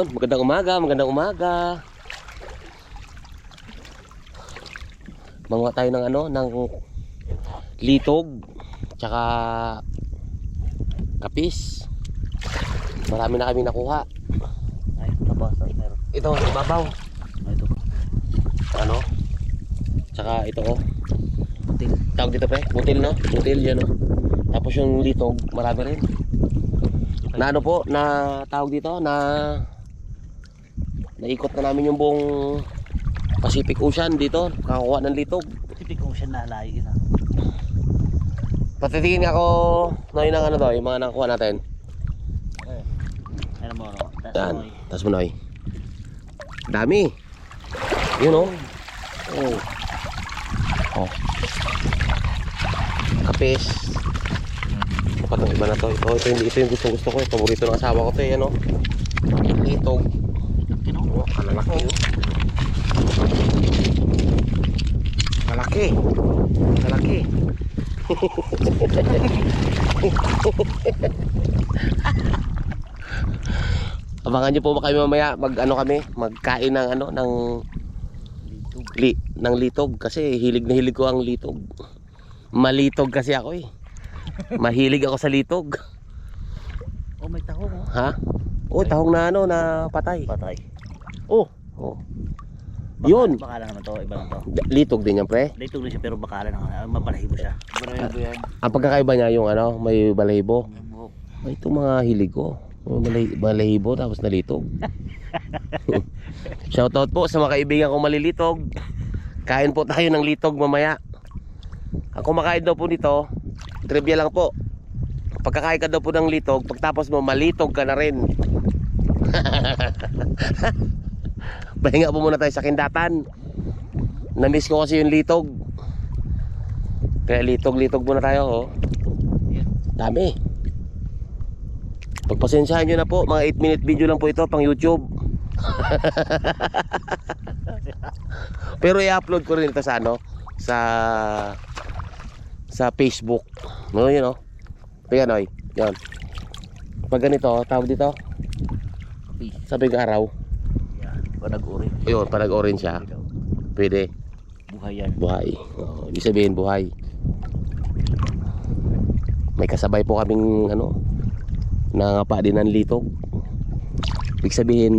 Yun, magandang umaga, magandang umaga. Manguha tayo ng ano, ng litog, tsaka kapis. Marami na kami nakuha. Ay, tapos. Meron. Ito, ibabaw. Ay, ito. Ano? Tsaka ito oh. Putil. Tawag dito pre, butil no? Butil yan oh. Tapos yung litog, marami rin. Na ano po, na tawag dito, na naikot na namin yung buong Pacific Ocean dito, kakakuha ng litog. Tipik kong siya nalayo ina. Patitingin nga ako noy ng ano to, yung mga nakuha natin. Eh. Ano mo, no? Tas Yan, eh. tapos mo noy. Dami. Yun oh. Oh. Oh. Kapis. Dapat ng iba na to. Ito, ito, yung- ito yung gusto gusto ko. Paborito ng asawa ko to. Yan oh. Litog. Kino? Oh, oh. Kalaki. Kalaki. Abangan niyo po ba kami mamaya mag ano kami, magkain ng ano ng Dito. li, ng litog kasi hilig na hilig ko ang litog. Malitog kasi ako eh. Mahilig ako sa litog. Oh, may taho mo. Ha? Oh, tahong na ano na patay. Patay. Oh! Oh. Baka, Yun. Bakala naman to, iba lang to. Litog din yan, pre. Dito lang siya pero bakala naman. ah, Mabalahibo siya. Balahibo yan. Ang pagkakaiba niya yung ano, may balahibo. Oh. Ay, ito mga hilig ko. May balay- balahibo tapos nalitog. Shoutout po sa mga kaibigan ko malilitog. Kain po tayo ng litog mamaya. Ako makain daw po nito. Trivia lang po. Pagkakain ka daw po ng litog, pagtapos mo malitog ka na rin. Pahinga po muna tayo sa kindatan. Namiss ko kasi yung litog. Kaya litog-litog muna tayo, oh. Dami. Pagpasensyahan nyo na po, mga 8 minute video lang po ito pang YouTube. Pero i-upload ko rin ito sa ano, sa sa Facebook. No, yun oh. Tingnan oy. Yan. Pag ganito, tawag dito, Kapi. sabing araw. Panag-uri. Ayun, parang orange siya. Pwede. Buhay yan. Buhay. Oh, ibig sabihin buhay. May kasabay po kaming ano, nangapa din ng litog. Ibig sabihin,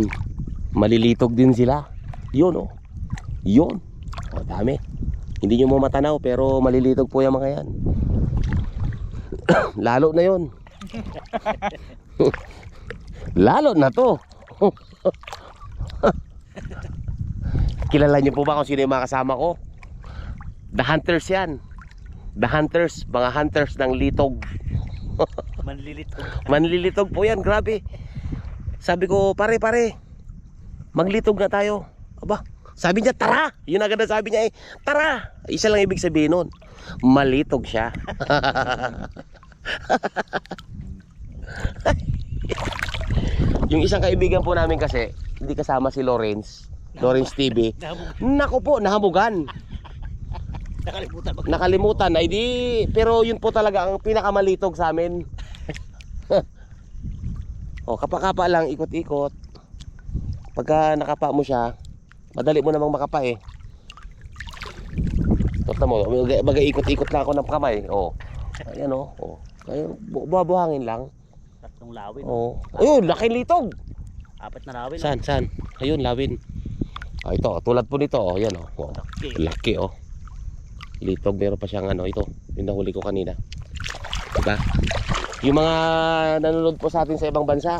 malilitog din sila. Yun oh. Yun. Oh, dami. Hindi nyo mo matanaw pero malilitog po yung mga yan. Lalo na yon. Lalo na to. Kilala niyo po ba kung sino yung mga kasama ko? The Hunters yan. The Hunters, mga hunters ng litog. Manlilito. Manlilitog po yan, grabe. Sabi ko, pare, pare, maglitog na tayo. Aba, sabi niya, tara! Yun agad na sabi niya eh, tara! Isa lang ibig sabihin nun, malitog siya. yung isang kaibigan po namin kasi, hindi kasama si Lawrence, Lawrence TV. Nako po, nahamugan. Nakalimutan. Mag- Nakalimutan, ay di, pero yun po talaga ang pinakamalitog sa amin. o, kapakapa lang, ikot-ikot. Pagka nakapa mo siya, madali mo namang makapa eh. Tota mo, bagay ikot-ikot lang ako ng kamay. O, ayan o. o. Kaya, bu- buhabuhangin lang. Tatlong lawin. O. Ayun, laki litog. Apat na lawin. San, san? Ayun, lawin. Ah, ito, tulad po nito, oh, yan oh. oh. Okay. Laki oh. Litog, meron pa siyang ano, ito. Yung nahuli ko kanina. Diba? Yung mga nanonood po sa atin sa ibang bansa,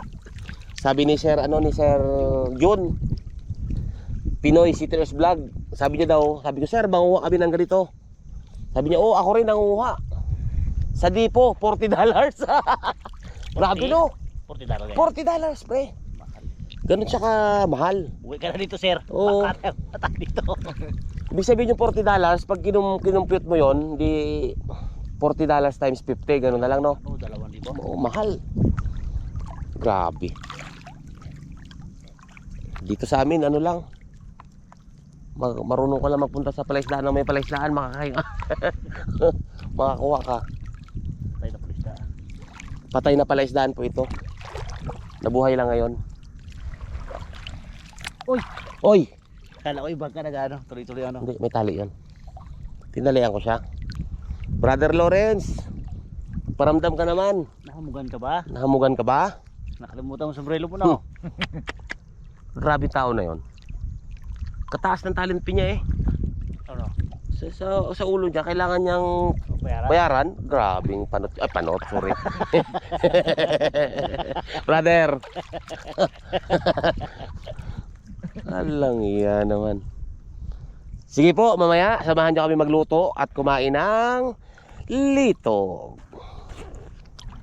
sabi ni Sir, ano, ni Sir John, Pinoy Sitters Vlog, sabi niya daw, sabi ko, Sir, manguha kami ng ganito. Sabi niya, oh, ako rin nanguha. Sa Dipo, $40 dollars. Grabe no, 40 dollars. 40 dollars, pre. Ganun siya ka mahal. Uwi ka na dito, sir. Oo. Baka tayo dito. Ibig sabihin yung 40 dollars, pag kinum kinumpute mo yon, di 40 dollars times 50, ganun na lang, no? Ano, dalawang libo. Oo, mahal. Grabe. Dito sa amin, ano lang, mag marunong ka lang magpunta sa palaisdaan na may palaisdaan, makakain makakuha ka. Tayo na pulis na. Patay na palaisdaan po ito. Nabuhay lang ngayon. Uy! Oy! Kala ko ibang ka nag-ano, tuloy-tuloy ano. Hindi, may tali yan. Tinalian ko siya. Brother Lawrence, paramdam ka naman. Nakamugan ka ba? Nahamugan ka ba? Nakalimutan mo sombrero mo na. oh. Grabe tao na yon. Kataas ng talent niya eh. Ano? Sa, sa, sa ulo niya, kailangan niyang Bayaran? bayaran. Grabing panot. Ay, panot, sorry. Brother. Alang iya naman. Sige po, mamaya, samahan niyo kami magluto at kumain ng litog.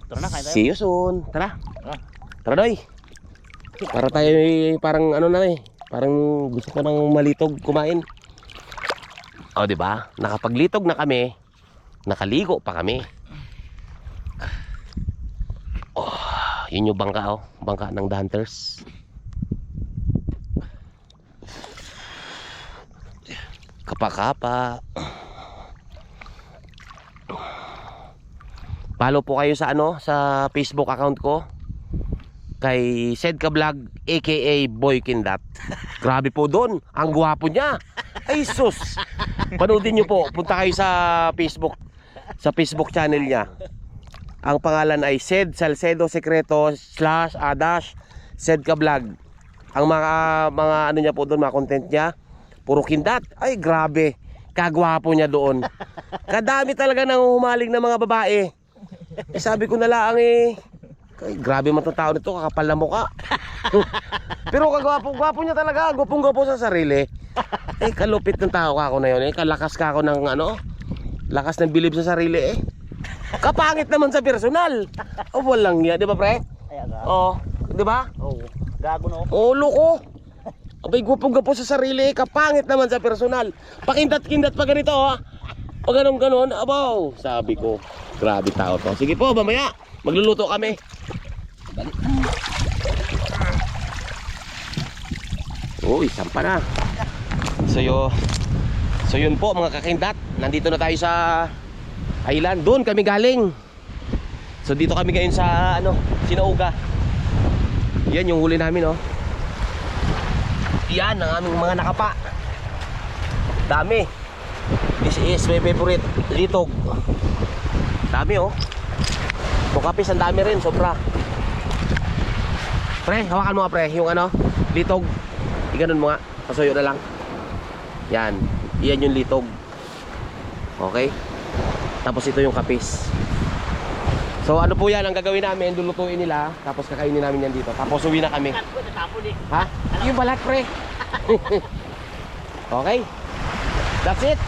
Tara na, kain tayo. See you soon. Tara. Tara. Tara, Doy. Para tayo eh, parang ano na eh. Parang gusto ko nang malitog kumain. O, di ba? Nakapaglitog na kami. Nakaligo pa kami. Oh, yun yung bangka oh. Bangka ng The Kapa-kapa. Follow po kayo sa ano sa Facebook account ko kay Sedka Vlog aka Boy Kindat. Grabe po doon. Ang gwapo niya. Ay sus. Panoodin niyo po. Punta kayo sa Facebook sa Facebook channel niya. Ang pangalan ay Sed Salcedo Secreto slash Adash Sedka Vlog. Ang mga mga ano niya po doon, mga content niya, puro kindat. Ay grabe. Kagwapo niya doon. Kadami talaga nang humaling ng mga babae. Eh, sabi ko na lang eh, ay, grabe man tao nito, kakapal na mukha. Pero kagwapo, gwapo niya talaga, gwapong gwapo sa sarili. Eh, kalupit ng tao ka ako na yun eh, kalakas ka ako ng ano, lakas ng bilib sa sarili eh. Kapangit naman sa personal. Oh, walang yan, di ba pre? Ay, aga. Oh, di ba? Oo. Gago no. Oh, loko. Abay, gwapong gwapo sa sarili kapangit naman sa personal. Pakindat-kindat pa ganito ha. Pag ganun ganon, abaw, sabi ko. Grabe tao to. Sige po, mamaya, magluluto kami. Uy, sampa na. So, yo, so yun po mga kakindat. Nandito na tayo sa island. Doon kami galing. So dito kami ngayon sa ano, Sinauga. Yan yung huli namin, oh. Yan ang aming mga nakapa. Dami. This is my favorite litog. Dami, oh. Bukapis ang dami rin, sobra. Pre, hawakan mo nga pre, yung ano, litog. Iganon mo nga, pasuyo na lang. Yan, iyan yung litog. Okay? Tapos ito yung kapis. So ano po yan ang gagawin namin, lulutuin nila, tapos kakainin namin yan dito. Tapos uwi na kami. Eh. Ha? Yung balat pre. okay? That's it.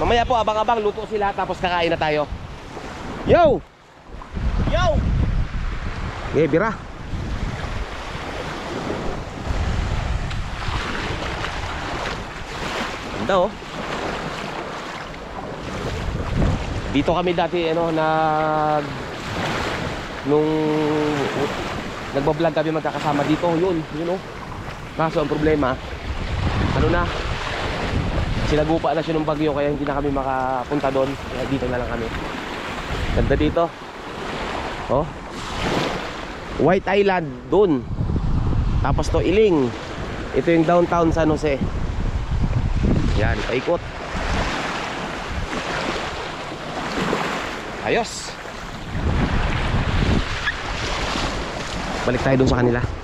Mamaya po abang-abang luto sila tapos kakain na tayo. Yo! Yo! Eh, bira. Ganda oh. Dito kami dati ano nag nung nagbo-vlog kami magkakasama dito, yun, yun oh. Kaso ang problema, ano na, sinagupa na siya ng bagyo kaya hindi na kami makapunta doon. Kaya dito na lang kami. Ganda dito. Oh. White Island doon. Tapos to Iling. Ito yung downtown San Jose. Yan, paikot. Ayos. Balik tayo doon sa kanila.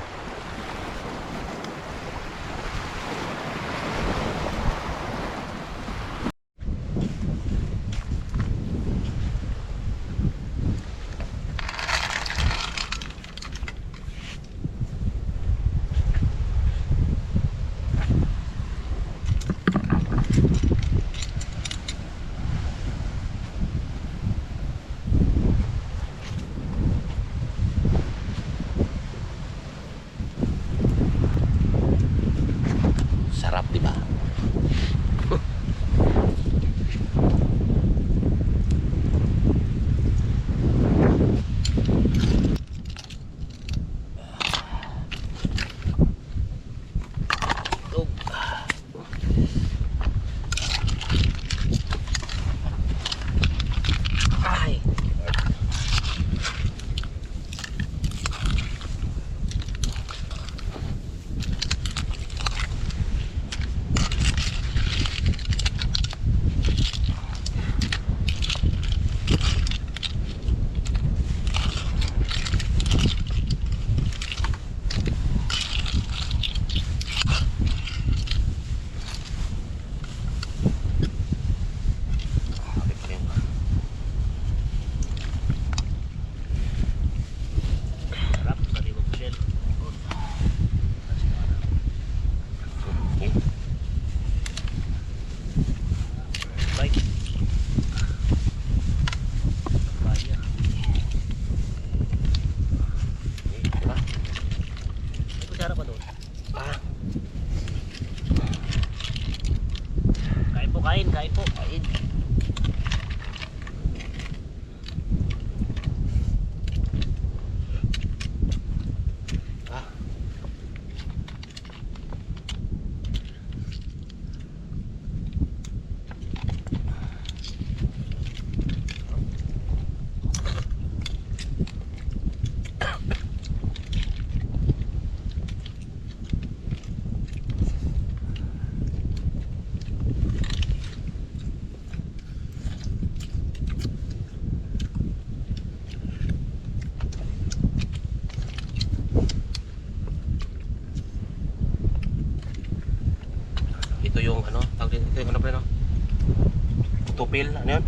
Tupil, ano yun?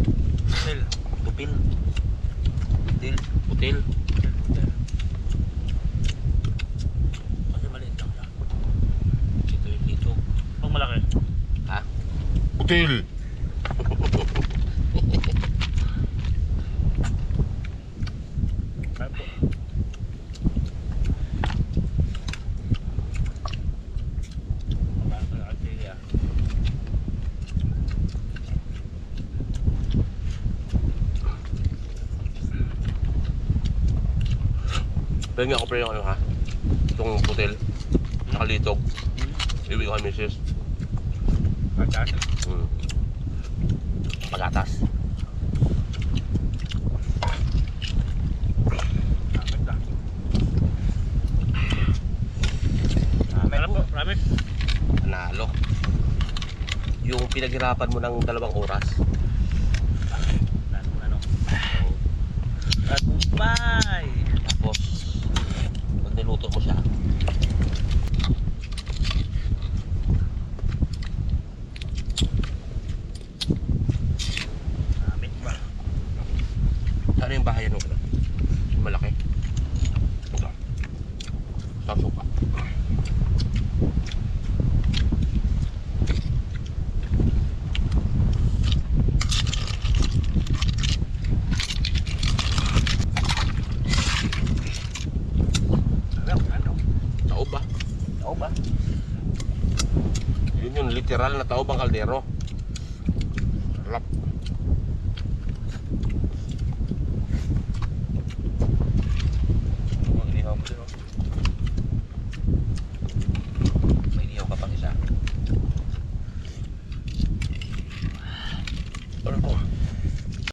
Hotel. Tupil. Putil. Putil. Kasi maliit lang siya. Ito yung dito. Pag malaki. Ha? Putil. Ay po. Parang sa Australia. Pre yung ano ha? Itong putil. Nakalitog. Ibig ko kay misis. Atas. Hmm. Pagatas. Amit po. Ramen. Panalo. Yung pinaghirapan mo ng dalawang oras. Ano, ano. Tagumpay. Niluto mo siya, Amit ba? ano yung bahayan mo? Yung malaki. Ito. Sa suka. Ano? Ano? Taob ba? Oo ba? Yun yung literal na taob ang kaldero. Sarap.